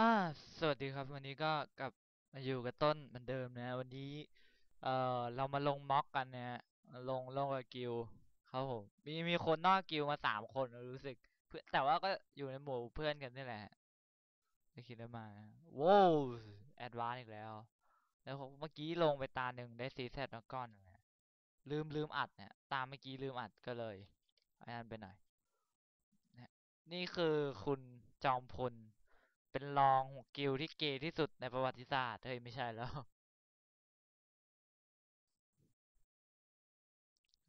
อ่าสวัสดีครับ วันนี้ก็กลับมาอยู่กับต้นเหมือนเดิมนะ วันนี้ เอ่อเรามาลงม็อกกันนะฮะลงลงกับกิลด์ครับผมมีมีคนนอกกิลด์มาสามคนรู้สึกเพื่อนแต่ว่าก็อยู่ในหมู่เพื่อนกันนี่แหละไม่คิดได้มาโว้วแอดวานซ์อีกแล้ว แล้วผมเมื่อกี้ลงไปตาหนึ่งได้ซีเซตมาก้อนหนึ่งนะลืมลืมอัดเนี่ยตามเมื่อกี้ลืมอัดก็เลยอ้นั่นไปหน่อยนะนี่คือคุณจอมพล เป็นรองกิลที่เกย์ที่สุดในประวัติศาสตร์เฮ้ยไม่ใช่แล้ว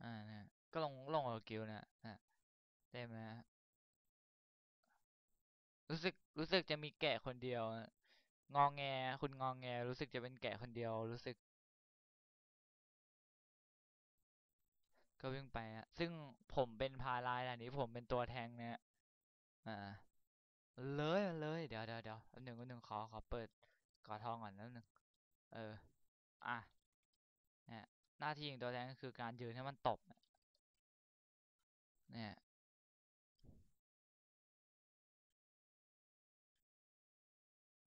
อ่าเนี่ยก็ลงลงกับกิลนี่ยนะเต็มนะรู้สึกรู้สึกจะมีแกะคนเดียวงองแงคุณงองแง รู้สึกจะเป็นแกะคนเดียว รู้สึก ก็วิ่งไปอะซึ่งผมเป็นพาลายอันนี้ผมเป็นตัวแทงเนี่ยอ่า เลยเลยเดี๋ยวเดี๋ยวเดี๋ยวอันหนึ่งอันหนึ่งขอขอเปิดกอทองก่อนนิดนึงเอออะเนี่ยหน้าที่ของตัวแทงก็คือการยืนให้มันตบเนี่ย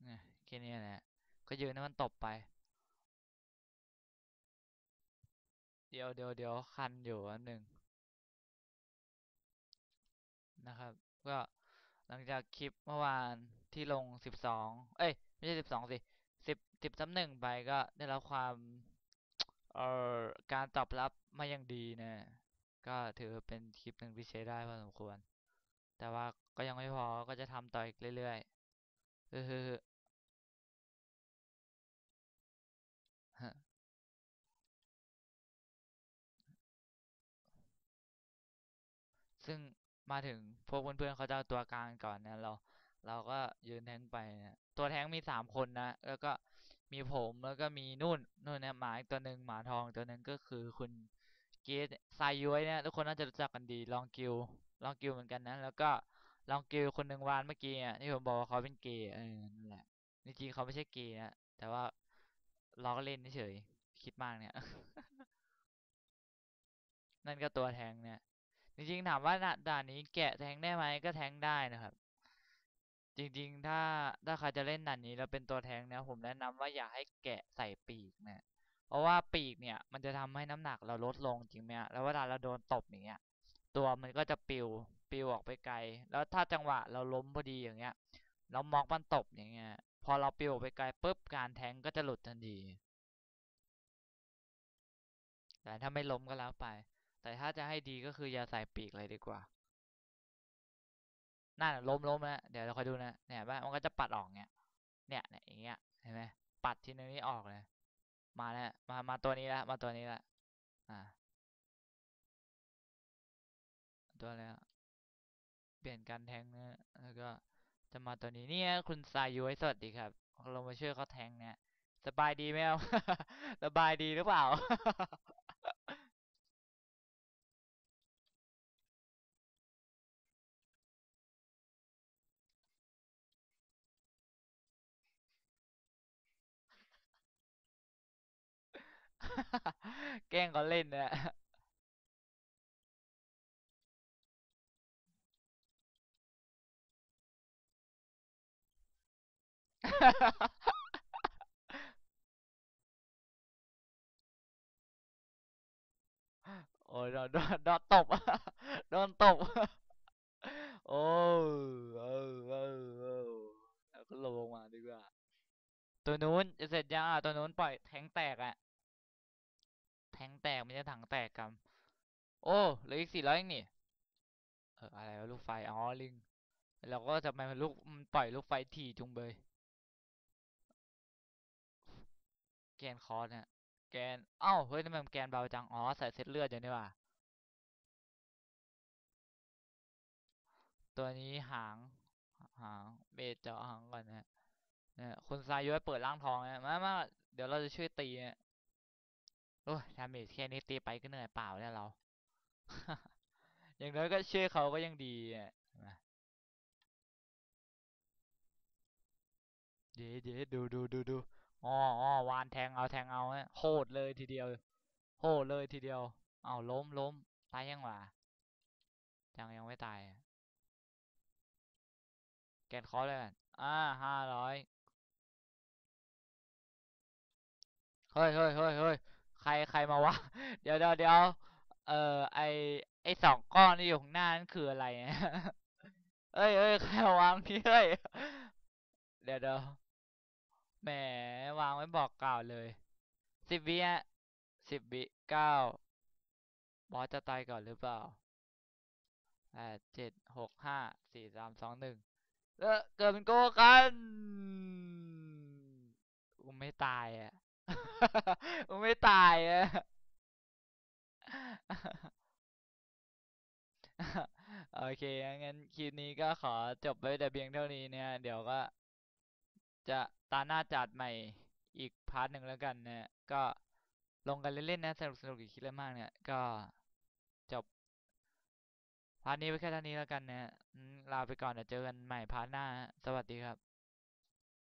เนี่ยแค่นี้แหละก็ยืนให้มันตบไป เดี๋ยวเดี๋ยวเดี๋ยวคันอยู่อันหนึ่งนะครับ ก็ หลังจากคลิปเมื่อวานที่ลงสิบสองเอ้ย ไม่ใช่สิบสองสิสิบสิบสหนึ่งไปก็ได้รับความเอ่อการตอบรับมาอย่างดีนะ ก็ถือเป็นคลิปหนึ่งที่ใช้ได้พอสมควร แต่ว่าก็ยังไม่พอก็จะทำต่ออีกเรื่อยๆเออซึ่ง มาถึงพวกเพื่อนๆเขาจะเอาตัวกลางก่อนนะเรา เราก็ยืนแทงไปนะตัวแทงมีสามคนนะ แล้วก็มีผมแล้วก็มีนู่นนู่นเนี่ยหมาอีกตัวหนึ่งหมาทองตัวหนึ่งก็คือคุณเกตไซยุ้ยเนี่ยทุกคนน่าจะรู้จักกันดีลองกิลลองกิลเหมือนกันนะแล้วก็ลองกิลคนหนึ่งวานเมื่อกี้อะที่ผมบอกว่าเขาเป็นเกย์เออนั่นแหละจริงๆเขาไม่ใช่เกย์นะแต่ว่าเราก็เล่นเฉยคิดมากเนี่ย นั่นก็ตัวแทงเนี่ย จริงๆถามว่าด่านนี้แกะแทงได้ไหมก็แทงได้นะครับ จริงๆ ถ้าถ้าใครจะเล่นด่านนี้แล้วเป็นตัวแทงเนี่ยผมแนะนำว่าอย่าให้แกะใส่ปีกนะเพราะว่าปีกเนี่ยมันจะทำให้น้ำหนักเราลดลงจริงไหมแล้วเวลาเราโดนตบอย่างเงี้ย ตัวมันก็จะปิวปิวออกไปไกล แล้วถ้าจังหวะเราล้มพอดีอย่างเงี้ยแล้วมอกมันตบอย่างเงี้ย พอเราปิวออกไปไกลปุ๊บการแทงก็จะหลุดทันทีแต่ถ้าไม่ล้มก็แล้วไป แต่ถ้าจะให้ดีก็คืออย่าใส่ปีกเลยดีกว่านั่นน่ะล้มล้มแล้วเดี๋ยวเราคอยดูนะเนี่ยว่ามันก็จะปัดออกเนี่ยเนี่ยเนี่ยอย่างเงี้ยเห็นไหมปัดทีนึงนี่ออกเลย มาแล้วมามาตัวนี้แล้วมาตัวนี้แล้วอ่าตัวแล้วเปลี่ยนการแทงนะแล้วก็จะมาตัวนี้เนี่ยคุณสายยุ้ยสวัสดีครับเรามาช่วยเขาแทงเนี่ยสบายดีไหมครับสบายดีหรือเปล่า แกล้งเขาเล่นเนี่ยโอ้ยโดนโดนโดนตบโดนตบโอ้เออเออเออแล้วก็ลงมาดีกว่า ตัวนู้นจะเสร็จยังอะตัวนู้นปล่อยแทงแตกอะ แทงแตกไม่ใช่ถังแตกกันโอ้เหลืออีกสี่ร้อยนี่เอออะไรวะลูกไฟอ๋อลิงเราก็จะมาลูกมันปล่อยลูกไฟถี่จุงเบยแกนคอร์สเนี่ยแกนเอ้าเฮ้ยทำไมแกนเบาจังอ๋อใส่เซตเลือดอยู่นี่ว่ะตัวนี้หางหางเบสเจาะหางก่อนนะเนี่ยคุณซายุให้เปิดร่างทองเนี่ยมามาเดี๋ยวเราจะช่วยตีเนี่ย โอ้ทำเอจแค่นี้ตีไปก็เหนื่อยเปล่าแล้วเรา อย่างน้อยก็เชื่อเขาก็ยังดีเดี๋เดี๋ดูดูดูดูอ๋ออ๋อวานแทงเอาแทงเอาโหดเลยทีเดียว โหดเลยทีเดียว เอาล้มล้มตายยังวะยังยังไม่ตาย แกนคอเลยอ่าห้าร้อยเฮ้ยเฮ้ยเฮ้ยเฮ้ย ใครใครมาวะ เดี๋ยวเดี๋ยวเดี๋ยวเออไอไอสองก้อนที่อยู่ข้างหน้านั่นคืออะไรเอ้ยเอ้ยใครมาวางนี่เฮ้ยเดี๋ยวเดี๋ยวแหมวางไว้บอกกล่าวเลยสิบวิอะสิบวิเก้าบอสจะตายก่อนหรือเปล่าแปดเจ็ดหกห้าสี่สามสองหนึ่งเออเกิดเป็นโกกันกูไม่ตายอะ กูไม่ตายอะโอเค งั้นคลิปนี้ก็ขอจบไว้แต่เพียงเท่านี้เนี่ย เดี๋ยวก็ จะตาหน้าจัดใหม่อีกพาร์ทหนึ่งแล้วกันเนี่ยก็ลงกันเล่นๆนะสนุกสนุกอีกคลิปละมากเนี่ย ก็จบพาร์ทนี้ไว้แค่เท่านี้แล้วกันนะอืมลาไปก่อนเดี๋ยวเจอกันใหม่พาร์ทหน้า สวัสดีครับ